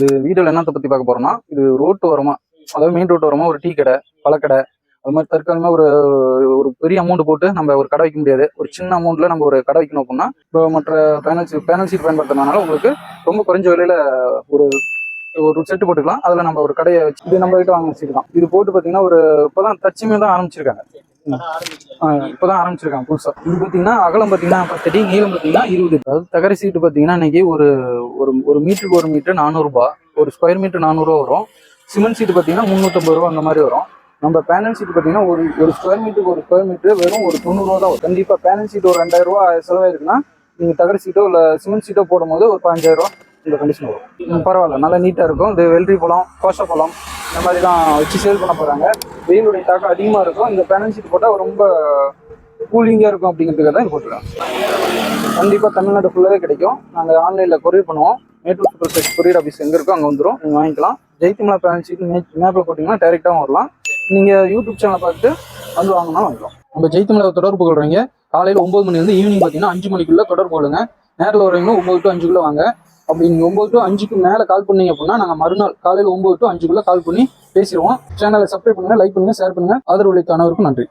இந்த வீடியோல என்னத்தை பத்தி பார்க்க போறோம்னா இது ரோட்டு ஓரமா அதாவது மெயின் ரோட்டு ஓரமா ஒரு டீ கடை பழக்கடை அது மாதிரி தற்காலிகமா ஒரு ஒரு பெரிய அமௌண்ட் போட்டு நம்ம ஒரு கடை வைக்க முடியாது. ஒரு சின்ன அமௌண்ட்ல நம்ம ஒரு கடை வைக்கணும் அப்படின்னா இப்போ மற்ற பேனல் சீட் பேனல் சீட் உங்களுக்கு ரொம்ப குறைஞ்ச விலையில ஒரு ஒரு செட்டு போட்டுக்கலாம். அதுல நம்ம ஒரு கடையை வச்சு இது நம்ம கிட்ட வாங்க வச்சுக்கலாம் இது போட்டு பாத்தீங்கன்னா ஒரு இப்பதான் தச்சுமே தான் ஆரம்பிச்சிருக்காங்க. இப்போதான் இப்பதான் ஆரம்பிச்சிருக்காங்க புதுசா. இது பாத்தீங்கன்னா அகலம் பாத்தீங்கன்னா பத்து அடி நீளம் பாத்தீங்கன்னா இருபது. அதாவது தகர சீட்டு பாத்தீங்கன்னா இன்னைக்கு ஒரு ஒரு ஒரு மீட்டருக்கு ஒரு மீட்டர் நானூறுபா ஒரு ஸ்கொயர் மீட்டர் நானூறுரூவா வரும். சிமெண்ட் சீட்டு பார்த்தீங்கன்னா முந்நூற்றம்பது ரூபா அந்த மாதிரி வரும். நம்ம பேனல் சீட் பார்த்தீங்கன்னா ஒரு ஒரு ஸ்கொயர் மீட்டருக்கு ஒரு ஸ்கொயர் மீட்டர் வெறும் ஒரு தொண்ணூறுவா தான் வரும். கண்டிப்பாக பேனல் சீட் ஒரு ரெண்டாயிரம் ரூபா செலவாயிருக்குன்னா நீங்கள் தகர சீட்டோ இல்லை சிமெண்ட் சீட்டோ போடும்போது ஒரு பதினஞ்சாயிரம் ரூபா இந்த கண்டிஷன் வரும். பரவாயில்ல. நல்லா நீட்டாக இருக்கும். இது வெள்ளரி பழம் கோஷ பழம் இந்த மாதிரி தான் வச்சு சேல் பண்ண போகிறாங்க வெயிலுடைய தாக்கம் அதிகமாக இருக்கும். இந்த பேனல் சீட் போட்டால் ரொம்ப கூலிங்காக இருக்கும் அப்படிங்கிறதுக்காக தான் இது போட்டுருக்காங்க. கண்டிப்பாக தமிழ்நாடு ஃபுல்லாகவே கிடைக்கும். நாங்கள் ஆன்லைனில் கொரியர் பண்ணுவோம். Mettur super state courier office எங்கே இருக்கோ அங்கே வந்துடும் நீங்கள் வாங்கிக்கலாம். ஜெயத்திமலா பேனல் சீட் மேப்பில் போட்டீங்கன்னா டைரெக்டாகவும் வரலாம். நீங்கள் யூடியூப் சேனலை பார்த்துட்டு வந்து வாங்கினா வாங்கிக்கலாம். நம்ம ஜெயத்திமலா தொடர்பு கொள்றீங்க காலையில் ஒம்பது மணி வந்து ஈவினிங் பார்த்தீங்கன்னா அஞ்சு மணிக்குள்ளே தொடர்பு கொள்ளுங்க. நேரில் வரீங்கன்னா ஒம்பது டு அஞ்சுக்குள்ளே வாங்க. அப்படி நீங்கள் ஒம்பது டு அஞ்சுக்கு மேலே கால் பண்ணீங்க அப்படின்னா நாங்கள் மறுநாள் காலையில் ஒம்பது டு அஞ்சுக்குள்ளே கால் பண்ணி பேசிடுவோம். சேனலை சப்ஸ்கிரைப் பண்ணுங்கள் லைக் பண்ணுங்கள் ஷேர் பண்ணுங்க. ஆதரவு அளித்த நன்றி.